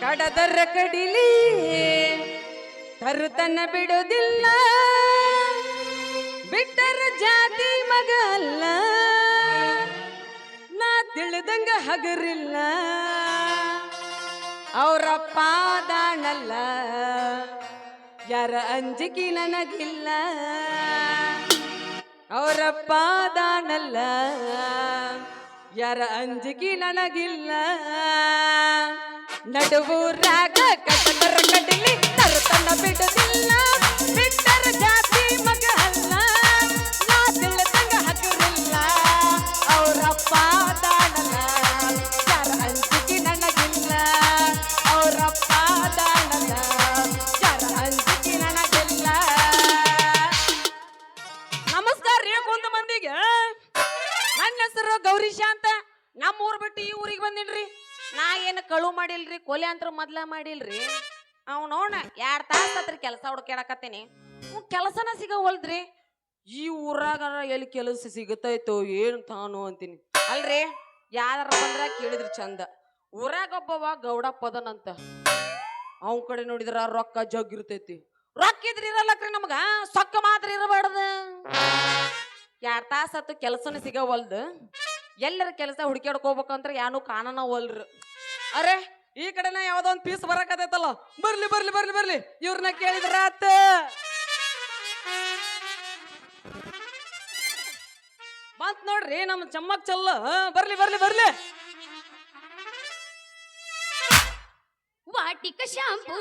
ಕಡದರ ಕಡಿಲಿ ತರುತನ ಬಿಡೋದಿಲ್ಲ. ಬಿಟ್ಟರ ಜಾತಿ ಮಗ ಅಲ್ಲ. ನಾ ತಿಳಿದಂಗ ಹಗರಿಲ್ಲ. ಅವರ ದಾಣಲ್ಲ ಯಾರ ಅಂಜಿಕೆ ನನಗಿಲ್ಲ. ಅವರಪ್ಪ ದಾನಲ್ಲ. ಯಾರ ಅಂಜಿಕೆ ನನಗಿಲ್ಲ. ನಡುವು ರಾಗ ಕಡಲಿ ಹೆಸರು ಗೌರೀಶ ಅಂತ ನಮ್ಮ ಊರ್ ಬಿಟ್ಟು ಈ ಊರಿಗೆ ಬಂದಿನ್ರಿ. ನಾ ಏನು ಕಳು ಮಾಡಿಲ್ರಿ, ಕೊಲೆ ಅಂತ ಮೊದ್ಲ ಮಾಡಿಲ್ರಿ. ಅವ್ ನೋಡ, ಎರಡ್ ತಾಸ ಕೆಲಸ ಹುಡ್ಕ್ಯಾಡಕತ್ತೀನಿ. ಕೆಲಸನ ಸಿಗವಲ್ದ್ರಿ. ಈ ಊರಾಗ ಎಲ್ಲಿ ಕೆಲಸ ಸಿಗತೈತೋ ಏನು ತಾನು ಅಂತೀನಿ. ಅಲ್ರಿ ಯಾರ ಬಂದ್ರ ಕೇಳಿದ್ರಿ ಚಂದ. ಊರಾಗ ಒಬ್ಬವ ಗೌಡ ಪದನಂತ ಅವನ್ ಕಡೆ ನೋಡಿದ್ರ ರೊಕ್ಕ ಜಗ್ ಇರ್ತೈತಿ ರೊಕ್ಕ ಇದ್ರಿ ಇರಲ್ಲಕ್ರಿ ನಮಗ, ಸೊಕ್ಕ ಮಾತ್ರ ಇರಬಾರ್ದು. ಎರಡ್ ತಾಸ ಹತ್ತು ಕೆಲಸನ ಸಿಗವಲ್ದು ಎಲ್ಲರ ಕೆಲಸ ಹುಡುಕ್ಯಾಡ್ಕೋಬೇಕಂದ್ರೆ ಯಾನು ಕಾಣನವಲ್ರು ಅರೆ ಈ ಕಡೆನ ಯಾವ್ದೋ ಒಂದು ಪೀಸ್ ಬರಕತೈತಲ್ಲ ಬರ್ಲಿ ಬರ್ಲಿ ಬರ್ಲಿ ಬರ್ಲಿ ಇವ್ರನ್ನ ಕೇಳಿದ್ರ ಬಂತ್ ನೋಡ್ರಿ ನಮ್ಮ ಚಮ್ಮಕ್ ಚಲ್ಲ ಬರ್ಲಿ ಬರ್ಲಿ ಬರ್ಲಿ ವಾಟಿಕ ಶಾಂಪೂ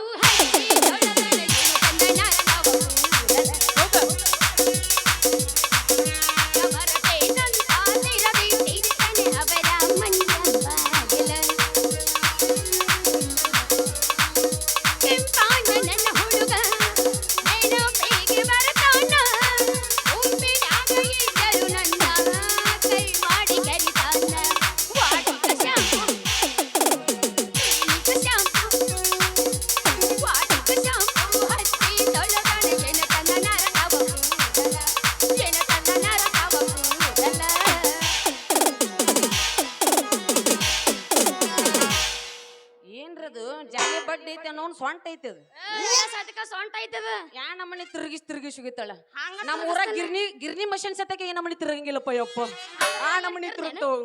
ಐತಿ ಅನ್ನೋ ಸೊಂಟ ಐತಿ ಅದು. ಸೊಂಟ ಐತದ ಯಾ ನಮ್ಮನೆ ತಿರುಗಿಸ್ ತಿರುಗಿಸ್ ಸಿಗುತ್ತಾಳ ನಮ್ಮ ಊರ ಗಿರ್ನಿ ಗಿರ್ನಿ ಮಷಿನ್ ಸತಕ್ಕೆ ಏನ್ ನಮ್ಮನೆ ತಿರುಗಂಗಿಲ್ಲಪ್ಪ ಯಪ್ಪ. ಆ ನಮ್ಮನೆ ತಿರುಗ್ತಾವ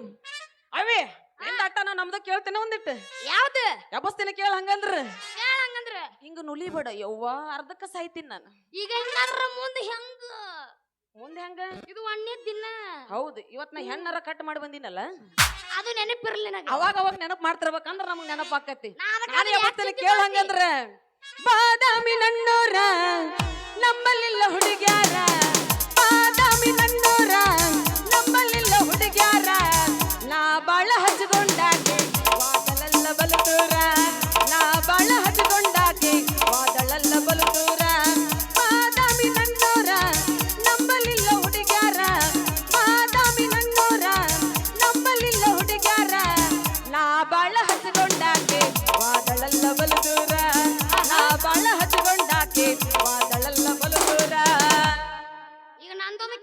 ಅವೇ ನಿಂದ ಅಟ್ಟನ ನಮ್ದು ಕೇಳ್ತೇನೆ ಒಂದಿಟ್ಟು. ಯಾವ್ದು? ಯಬಸ್ತಿನ ಕೇಳ ಹಂಗಂದ್ರ? ಹಿಂಗ ಹಂಗಂದ್ರ. ಹಿಂಗ ನುಲಿಬೇಡ ಯವ್ವ ಅರ್ಧಕ್ಕ ಸಾಯ್ತೀನಿ ನಾನು. ಈಗ ಹೆಂಗಾರ ಮುಂದೆ ಹೆಂಗ? ಮುಂದೆ ಹೆಂಗ? ಇದು ಒಣ್ಣೆ ದಿನ. ಹೌದು ಇವತ್ ನಾ ಹೆಣ್ಣರ ಕಟ್ ಮಾಡಿ ಬಂದಿನಲ್ಲ? ಅದು ನೆನಪಿರ್ಲಿ ನನಗೆ. ಅವಾಗ ಅವಾಗ ನೆನಪು ಮಾಡ್ತಿರ್ಬೇಕಂದ್ರ ನಮಗ್ ನೆನಪು ಆಕತಿ. ನಾ ಅದಕ್ಕ ನಾನು ಯಾವತ್ತಲ್ಲಿ ಕೇಳ? ಹಂಗಂದ್ರ ಬಾದಾಮಿ ನಣ್ಣೋರ ನಮ್ಮಲ್ಲಿಲ್ಲ ಹುಡುಗ್ಯಾರ. ಬಾದಾಮಿ ನನ್ನೋರ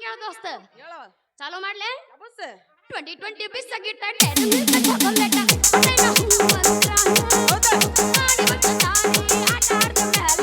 ಕೇಳ ದೋಸ್ತ? ಚಾಲೂ ಮಾಡ್ಲೆ? ಟ್ವೆಂಟಿ ಟ್ವೆಂಟಿ ಬಿಸ್ಸಾಗಿಟ್ಟ ಟೆನ್ ಹೌದಾ? ತಾನಿ ಆಟ ಆಡ್ದವಳಲ್ಲ ಬೇಕಾದ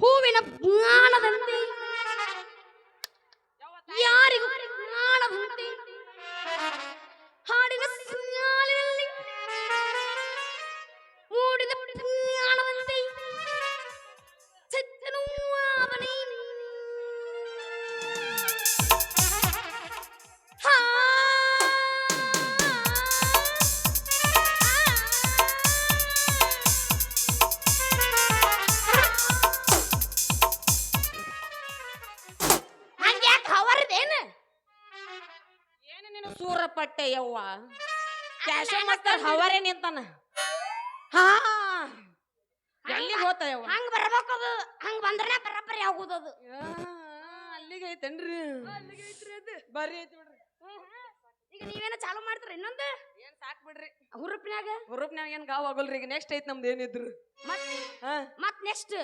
ಹೂವಿನ ಸೂರಪಟ್ಟೆ ಯವ್ವ ಕ್ಯಾಶೋ ಮಾಸ್ತರ್ ಹವರೇ ನಿಂತಾನ ಹಾ. ಎಲ್ಲಿ ಹೋತ ಯವ್ವ ಹಂಗ ಬರ್ಬೇಕದು ಹಂಗ ಬಂದ್ರೆ ಬರಬ್ಬರಿ ಆಗುದದು. ಆ, ಅಲ್ಲಿಗೆ ಐತೇನ್ರಿ? ಬರ್ರಿ ಐತಿ ಬಿಡ್ರಿ. ಈಗ ನೀವೇನ ಚಾಲು ಮಾಡ್ತೀರ ಇನ್ನೊಂದು? ಏನ್ ಸಾಕ್ ಬಿಡ್ರಿ. ಹುರುಪಿನಾಗ ಹುರುಪ್ನ್ಯಾಗ ಏನ್ ಗಾವ್ ಆಗೋಲ್ರಿ. ಈಗ ನೆಕ್ಸ್ಟ್ ಐತ್ ನಮ್ದು ಏನಿದ್ರು. ಮತ್ ಹಾ. ಮತ್ ನೆಕ್ಸ್ಟ್